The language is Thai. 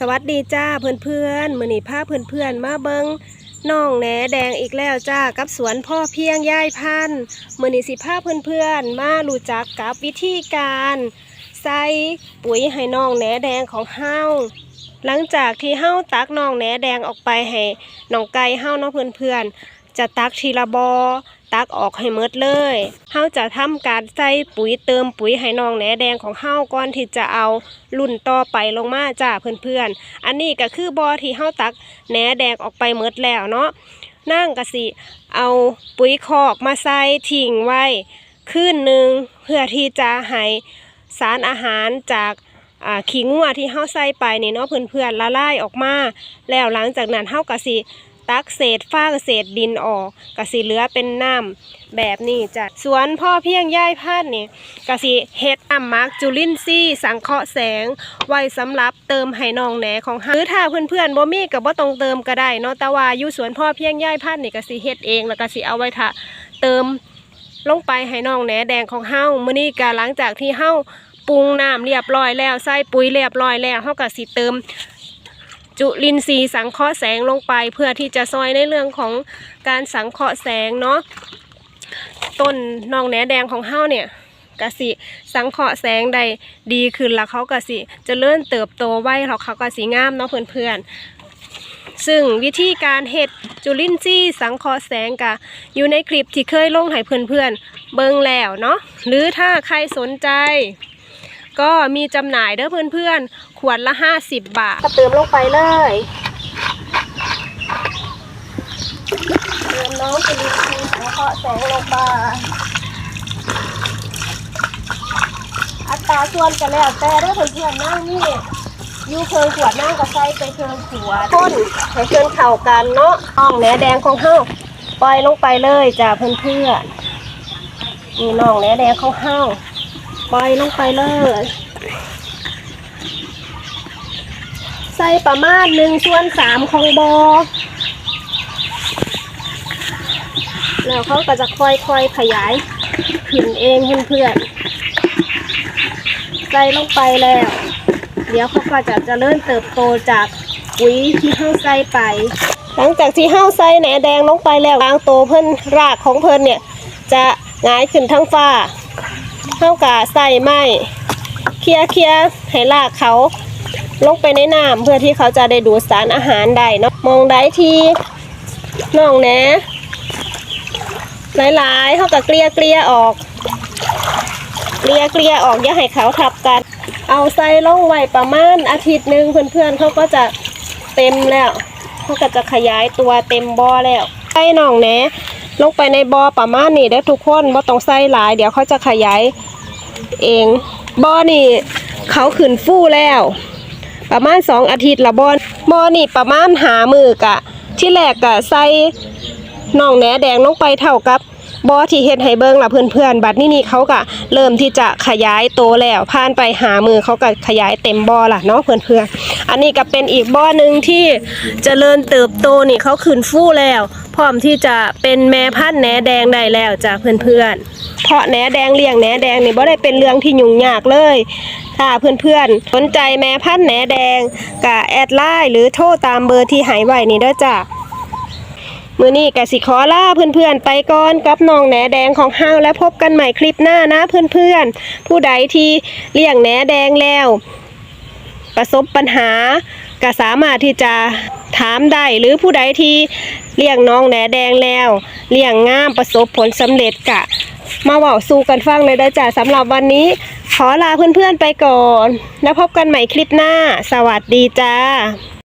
สวัสดีจ้าเพื่อนๆมื้อนี้พาเพื่อนๆมาเบิงน้องแหนแดงอีกแล้วจ้ากับสวนพ่อเพียงย่ายพันธุ์มื้อนี้สิพาเพื่อนๆมารู้จักกับวิธีการใส่ปุ๋ยให้น้องแหนแดงของเฮาหลังจากที่เฮาตักน้องแหนแดงออกไปให้น้องไก่เฮาเนาะเพื่อนๆจะตักทีละบอ ตักออกให้หมดเลยเฮาจะทำการใส่ปุ๋ยเติมปุ๋ยให้น้องแหนแดงของเฮาก่อนที่จะเอารุ่นต่อไปลงมาจ้าเพื่อนๆ อันนี้ก็คือบอที่เฮาตักแหนแดงออกไปหมดแล้วเนาะนั่งกะสิเอาปุ๋ยคอกมาใส่ทิ้งไว้คืนหนึ่งเพื่อที่จะให้สารอาหารจากขี้งัวที่เฮาใส่ไปนี่เนาะเพื่อนๆละลายออกมา แล้วหลังจากนั้นเฮากะสิ ตักเศษฟางเศษดินออกกะสิเหลือเป็นน้ำแบบนี้จ้ะสวนพ่อเพียงย่ายพันนี่กะสิเฮ็ดน้ำมักจุลินทรีย์สังเคราะห์แสง ไว้สำหรับเติมให้น้องแหนของเฮาหรือถ้าเพื่อนๆบ่มีก็บ่ต้องเติมก็ได้เนาะแต่ว่าอยู่สวนพ่อเพียงย่ายพันนี่ก็สิเฮ็ดเองแล้วก็สิเอาไว้ถ้าเติมลงไปให้น้องแหนแดงของเฮามื้อนี้ก็หลังจากที่เฮาปรุงน้ำเรียบร้อยแล้วใส่ปุ๋ยเรียบร้อยแล้วเฮาก็สิเติม จุลินทรีย์สังเคราะห์แสงลงไป เพื่อที่จะซอยในเรื่องของการสังเคราะห์แสงเนาะต้นนองแหนแดงของเฮาเนี่ยกะสิสังเคราะห์แสงได้ดีขึ้นแล้วเขากะสิจะเลื่อนเติบโตไวแล้วเขากะสิงามเนาะเพื่อนๆ ซึ่งวิธีการเฮ็ดจุลินทรีย์สังเคราะห์แสงกะอยู่ในคลิปที่เคยลงให้เพื่อนๆเบิ่งแล้วเนาะหรือถ้าใครสนใจ ก็มีจำหน่ายเด้อเพื่อนๆ ขวดละ 50 บาท ก็เติมลงไปเลยเติมน้องจุลินทรีย์สังเคราะห์แสงลงไปอัตราส่วนกันแล้วแต่เด้อเพื่อนๆนั่งนี่อยู่เคิงขวดนั่งกับใส่ไปเคิงขวดต้นให้เคิงเข่ากันเนาะห้องแหนแดงของเฮาปล่อยลงไปเลยจ้ะเพื่อนๆนี่น้องแหนแดงของเฮา ปล่อยลงไปเลย ใส่ประมาณหนึ่งส่วนสามของบอแล้วเขาก็จะค่อยๆขยายขึ้นเองเพื่อนๆใส่ลงไปแล้ว เดี๋ยวเขาก็จะเริญเติบโตจากปุ๋ยที่เฮาใส่ไป หลังจากที่เฮาใส่แหนแดงลงไปแล้วกลางโตเพิ่นรากของเพิ่นเนี่ย จะงายขึ้นทั้งฟ้า เท่ากับใส่ไม้เคลียเคลียให้ลากเขาลงไปในน้ำเพื่อที่เขาจะได้ดูดสารอาหารได้เนาะมองได้ที่น้องแหนหลายๆเท่ากับเกลียเกลียออกเกลียเกลียออกอย่าให้เขาทับกัน เอาใส่ลงไว้ประมาณอาทิตย์หนึ่งเพื่อนๆเขาก็จะเต็มแล้วเขาก็จะขยายตัวเต็มบ่อแล้วใส่น้องแหนลงไปในบ่อประมาณนี้ได้อทุกคนบ่ต้องใส่หลาย เดี๋ยวเขาจะขยาย เองบ่อนี่เขาขึ้นฟู่แล้ว ประมาณสองอาทิตย์ละบ่อบ่อนี่ประมาณหามือกะ ที่แรกกะใส่น่องแหนแดงลงไปเท่ากับบ่อที่เฮ็ดให้เบิ่งล่ะเพื่อนๆ บัดนี้นี่เขาก็เริ่มที่จะขยายโตแล้วผ่านไปหามือเขาก็ขยายเต็มบ่อล่ะเนาะเพื่อนๆ อันนี้ก็เป็นอีกบ่อหนึ่งที่เจริญเติบโตนี่เขาขึ้นฟู่แล้ว พร้อมที่จะเป็นแม่พันธุ์แหนแดงได้แล้วจ้ะเพื่อนๆ เพราะแหนแดงเลี้ยงแหนแดงนี่บ่ได้เป็นเรื่องที่ยุ่งยากเลยถ้าเพื่อนๆ สนใจแม่พันธุ์แหนแดงก็แอดไลน์หรือโทรตามเบอร์ที่หายไว้นี่เด้อจ้ะมือนี้กสิขอลาเพื่อนๆ ไปก่อนกับน้องแหนแดงของเฮาวและพบกันใหม่คลิปหน้านะเพื่อนๆ ผู้ใดที่เลี้ยงแหนแดงแล้ว ประสบปัญหา ก็สามารถที่จะถามได้หรือผู้ใดที่เลี้ยงน้องแหนแดงแล้ว เลี้ยงงามประสบผลสำเร็จกะ มาเว่าสู้กันฟังเลยได้จ้ะสำหรับวันนี้ ขอลาเพื่อนๆไปก่อน แล้วพบกันใหม่คลิปหน้า สวัสดีจ้า